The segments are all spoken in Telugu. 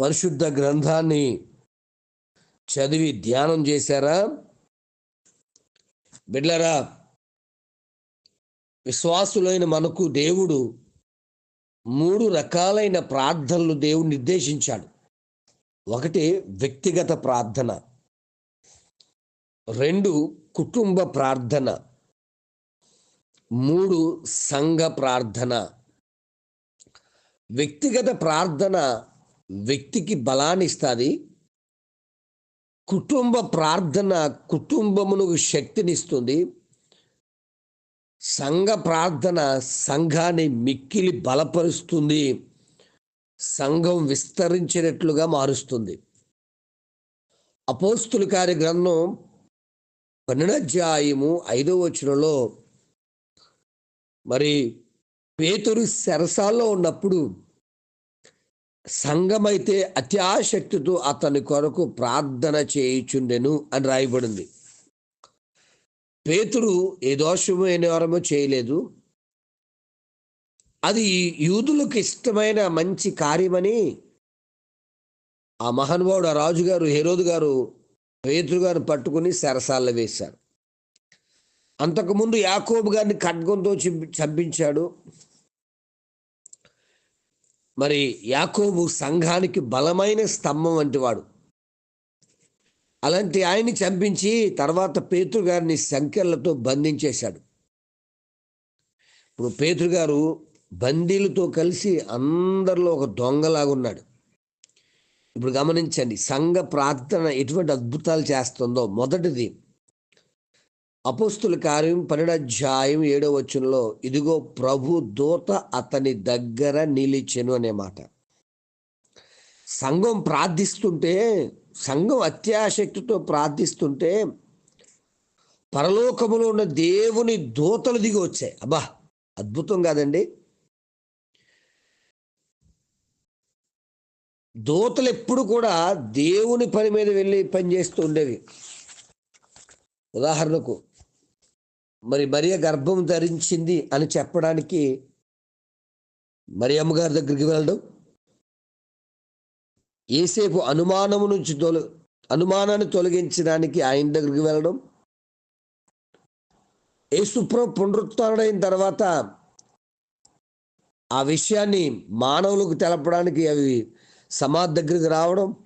పరిశుద్ధ గ్రంథాన్ని చదివి ధ్యానం చేశారా? బిడ్లరా విశ్వాసులైన మనకు దేవుడు మూడు రకాలైన ప్రార్థనలు దేవుడు నిర్దేశించాడు. ఒకటి వ్యక్తిగత ప్రార్థన రెండు కుటుంబ ప్రార్థన మూడు సంఘ ప్రార్థన. వ్యక్తిగత ప్రార్థన వ్యక్తికి బలాన్ని ఇస్తుంది కుటుంబ ప్రార్థన కుటుంబమునకు శక్తినిస్తుంది. సంఘ ప్రార్థన సంఘాన్ని మిక్కిలి బలపరుస్తుంది. సంఘం విస్తరించినట్లుగా మారుస్తుంది. అపోస్తుల కార్య గ్రంథం పన్నెండాధ్యాయము ఐదో వచనంలో మరి పేతురు సెరసాల్లో ఉన్నప్పుడు సంఘమైతే అత్యాశక్తితో అతని కొరకు ప్రార్థన చేయుచుండెను అని రాయబడింది. పేతుడు ఏ దోషము ఏనవరమో చేయలేదు. అది యూదులకు ఇష్టమైన మంచి కార్యమని ఆ మహానుభావుడు ఆ రాజుగారు హేరోదు గారు పేతురు గారిని పట్టుకుని సరసాల్లో వేశారు. అంతకుముందు యాకోబు గారిని ఖడ్గంతో చంపించాడు. మరి యాకోబు సంఘానికి బలమైన స్తంభం వంటి వాడు. అలాంటి ఆయన్ని చంపించి తర్వాత పేతురు గారిని సంఖ్యలతో బంధించేశాడు. ఇప్పుడు పేతురు గారు బందీలతో కలిసి అందరిలో ఒక దొంగలాగా ఉన్నాడు ఇప్పుడు గమనించండి సంఘ ప్రార్థన ఎటువంటి అద్భుతాలు చేస్తుందో. మొదటిది అపోస్తుల కార్యం పన్నెండాధ్యాయం ఏడో వచనంలో ఇదిగో ప్రభు దూత అతని దగ్గర నిలిచెను అనే మాట. సంఘం ప్రార్థిస్తుంటే సంఘం అత్యాశక్తితో ప్రార్థిస్తుంటే పరలోకములో ఉన్న దేవుని దూతలు దిగి వచ్చాయి. అబ్బా అద్భుతం కాదండి. దూతలు ఎప్పుడు కూడా దేవుని పని మీద వెళ్ళి పనిచేస్తూ ఉండేవి. ఉదాహరణకు మరి మరియ గర్భం ధరించింది అని చెప్పడానికి మరి అమ్మగారి దగ్గరికి వెళ్ళడం. ఏసేపు అనుమానము నుంచి తొల అనుమానాన్ని తొలగించడానికి ఆయన దగ్గరికి వెళ్ళడం. ఏసుప్రభు పునరుత్డైన తర్వాత ఆ విషయాన్ని మానవులకు తెలపడానికి అవి సమాధి దగ్గరికి రావడం.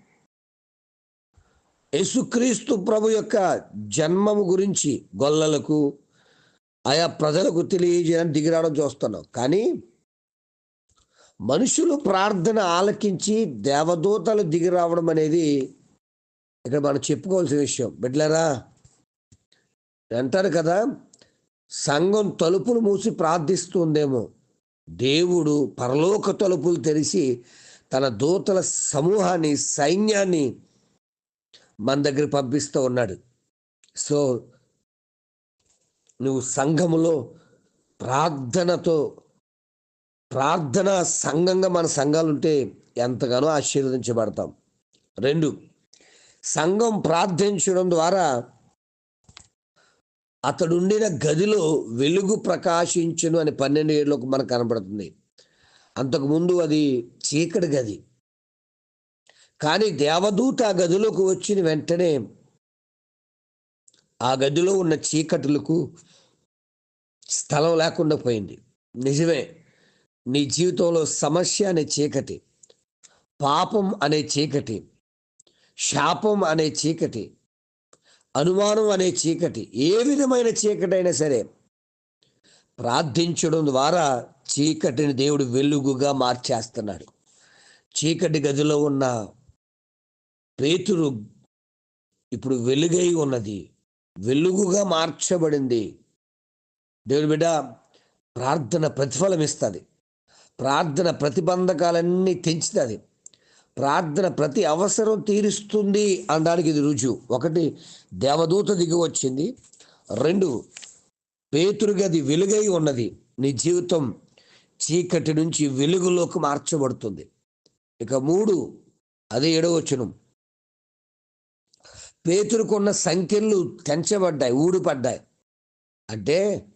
యేసుక్రీస్తు ప్రభు యొక్క జన్మము గురించి గొల్లలకు ఆయా ప్రజలకు తెలియజేయడానికి దిగిరావడం చూస్తున్నాం. కానీ మనుషులు ప్రార్థన ఆలకించి దేవదూతలు దిగి రావడం అనేది ఇక్కడ మనం చెప్పుకోవాల్సిన విషయం. బిడ్లరా అంటారు కదా సంఘం తలుపులు మూసి ప్రార్థిస్తుందేమో. దేవుడు పరలోక తలుపులు తెరిచి తన దూతల సమూహాన్ని సైన్యాన్ని మన దగ్గర పంపిస్తూ ఉన్నాడు. సో నువ్వు సంఘములో ప్రార్థనతో ప్రార్థన సంఘంగా మన సంఘాలు ఉంటే ఎంతగానో ఆశీర్వదించబడతాం. రెండు సంఘం ప్రార్థించడం ద్వారా అతడుండిన గదిలో వెలుగు ప్రకాశించును అని పన్నెండు ఏళ్ళకు మనకు కనబడుతుంది. అంతకుముందు అది చీకటి గది. కానీ దేవదూత గదిలోకి వచ్చిన వెంటనే ఆ గదిలో ఉన్న చీకటులకు స్థలం లేకుండా పోయింది. నిజమే నీ జీవితంలో సమస్య అనే చీకటి పాపం అనే చీకటి శాపం అనే చీకటి అనుమానం అనే చీకటి ఏ విధమైన చీకటి అయినా సరే ప్రార్థించడం ద్వారా చీకటిని దేవుడు వెలుగుగా మార్చేస్తున్నాడు. చీకటి గదిలో ఉన్న పేతురు ఇప్పుడు వెలుగై ఉన్నది. వెలుగుగా మార్చబడింది. దేవుడి బిడ్డ ప్రార్థన ప్రతిఫలం ఇస్తుంది. ప్రార్థన ప్రతిబంధకాలన్నీ తెంచుతుంది. ప్రార్థన ప్రతి అవసరం తీరుస్తుంది అనడానికి ఇది రుజువు. ఒకటి దేవదూత దిగి వచ్చింది. రెండు పేతురుగది వెలుగై ఉన్నది. నీ జీవితం చీకటి నుంచి వెలుగులోకి మార్చబడుతుంది. ఇక మూడు అదే ఏడవచనం. పేతురుకున్న సంఖ్యలు తెంచబడ్డాయి ఊడిపడ్డాయి. అంటే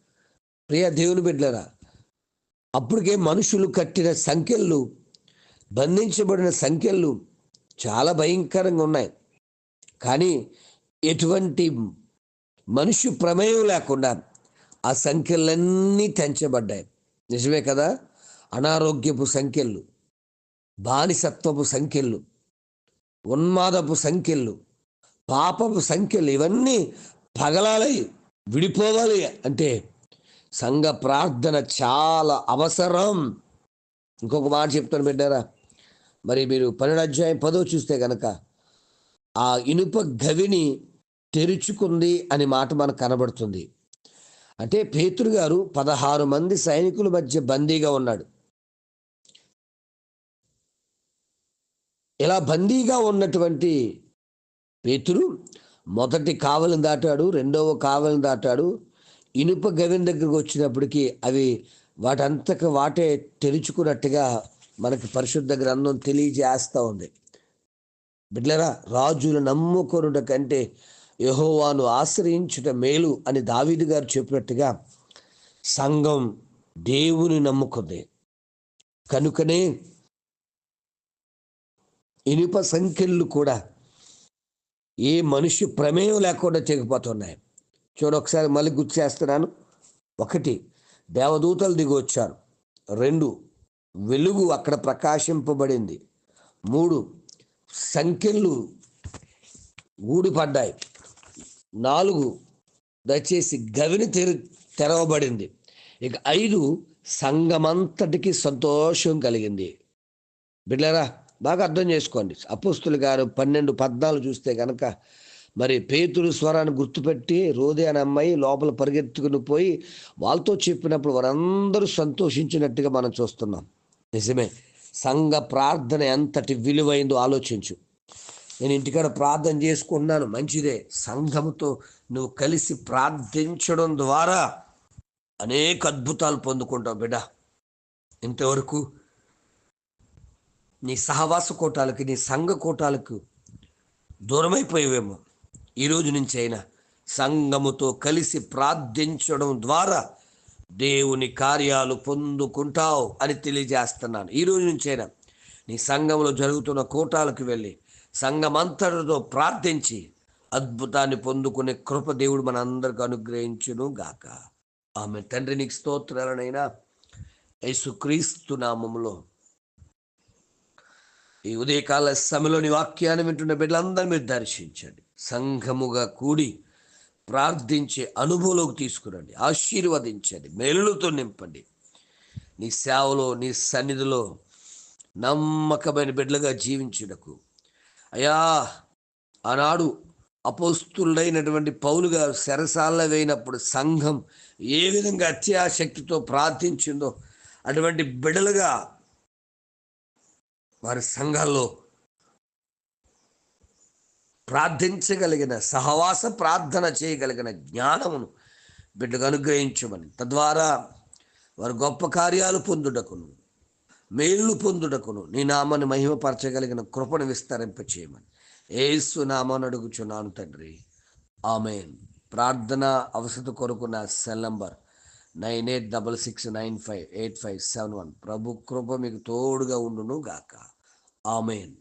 ప్రియ దేవుని బిడ్డరా అప్పటికే మనుషులు కట్టిన సంఖ్యలు బంధించబడిన సంఖ్యలు చాలా భయంకరంగా ఉన్నాయి. కానీ ఎటువంటి మనిషి ప్రమేయం లేకుండా ఆ సంఖ్యలన్నీ తెంచబడ్డాయి. నిజమే కదా? అనారోగ్యపు సంఖ్యలు బానిసత్వపు సంఖ్యలు ఉన్మాదపు సంఖ్యలు పాపపు సంఖ్యలు ఇవన్నీ పగలాలి విడిపోవాలి అంటే సంఘ ప్రార్థన చాలా అవసరం. ఇంకొక మాట చెప్తాను బిడ్డారా మరి మీరు పన్నెండు అధ్యాయం పదో చూస్తే కనుక ఆ ఇనుప గవిని తెరుచుకుంది అని మాట మనకు కనబడుతుంది. అంటే పేతురు గారు పదహారు మంది సైనికుల మధ్య బందీగా ఉన్నాడు. ఇలా బందీగా ఉన్నటువంటి పేతురు మొదటి కావలిని దాటాడు రెండవ కావలిని దాటాడు. ఇనుప గవిన దగ్గరకు వచ్చినప్పటికీ అవి వాటంతకు వాటే తెరుచుకున్నట్టుగా మనకి పరిశుద్ధ గ్రంథం తెలియజేస్తూ ఉంది. బిడ్లరా రాజులు నమ్ముకొనుట కంటే యహోవాను ఆశ్రయించుట మేలు అని దావీదు గారు చెప్పినట్టుగా సంఘం దేవుని నమ్ముకుంది. కనుకనే ఇనుప సంఖ్యలు కూడా ఏ మనిషి ప్రమేయం లేకుండా తెగిపోతున్నాయి. చూడ ఒకసారి మళ్ళీ గుర్తు చేస్తున్నాను. ఒకటి దేవదూతలు దిగి వచ్చారు. రెండు వెలుగు అక్కడ ప్రకాశింపబడింది. మూడు సంఖ్యలు ఊడిపడ్డాయి. నాలుగు దయచేసి గవిని తెరి తెరవబడింది. ఇక ఐదు సంఘమంతటికి సంతోషం కలిగింది. బిడ్లరా బాగా అర్థం చేసుకోండి. అపుస్తులు గారు పన్నెండు పద్నాలుగు చూస్తే కనుక మరి పేతురు స్వరాన్ని గుర్తుపెట్టి రోదే అనే అమ్మాయి లోపల పరిగెత్తుకుని పోయి వాళ్ళతో చెప్పినప్పుడు వారందరూ సంతోషించినట్టుగా మనం చూస్తున్నాం. నిజమే. సంఘ ప్రార్థన ఎంతటి విలువైందో ఆలోచించు. నేను ఇంటికాడ ప్రార్థన చేసుకున్నాను మంచిదే. సంఘముతో నువ్వు కలిసి ప్రార్థించడం ద్వారా అనేక అద్భుతాలు పొందుకుంటావు బిడ్డ. ఇంతవరకు నీ సహవాస కోటాలకి నీ సంఘ కోటాలకు దూరమైపోయేవేమో. ఈరోజు నుంచి అయినా సంఘముతో కలిసి ప్రార్థించడం ద్వారా దేవుని కార్యాలు పొందుకుంటావు అని తెలియజేస్తున్నాను. ఈ రోజు నుంచైనా నీ సంఘంలో జరుగుతున్న కూటాలకు వెళ్ళి సంఘమంతటితో ప్రార్థించి అద్భుతాన్ని పొందుకునే కృప దేవుడు మన అందరికి అనుగ్రహించును గాక. ఆమె తండ్రి నీకు స్తోత్రాలనైనా యేసుక్రీస్తు నామంలో ఈ ఉదయకాల సమయంలోని వాక్యాన్ని వింటున్న బిడ్డలందరూ మీరు దర్శించండి. సంఘముగా కూడి ప్రార్థించే అనుభవంలోకి తీసుకురండి. ఆశీర్వదించండి. మేలులతో నింపండి. నీ సేవలో నీ సన్నిధిలో నమ్మకమైన బిడ్డలుగా జీవించుటకు. అయా ఆనాడు అపోస్తులైనటువంటి పౌలు గారు శరసాల వేయినప్పుడు సంఘం ఏ విధంగా అత్యాశక్తితో ప్రార్థించిందో అటువంటి బిడలుగా వారి సంఘాల్లో ప్రార్థించగలిగిన సహవాస ప్రార్థన చేయగలిగిన జ్ఞానమును బిడ్డకు అనుగ్రహించమని. తద్వారా వారు గొప్ప కార్యాలు పొందుటకును మేలు పొందుటకును నీ నామాన్ని మహిమపరచగలిగిన కృపను విస్తరింప చేయమని ఏసు నామాన్ని అడుగుచున్నాను తండ్రి. ఆమెన్. ప్రార్థన అవసరం కొరకు నా cell number nine eight double six nine five eight five seven one. ప్రభు కృప మీకు తోడుగా ఉండును గాక. ఆమెన్.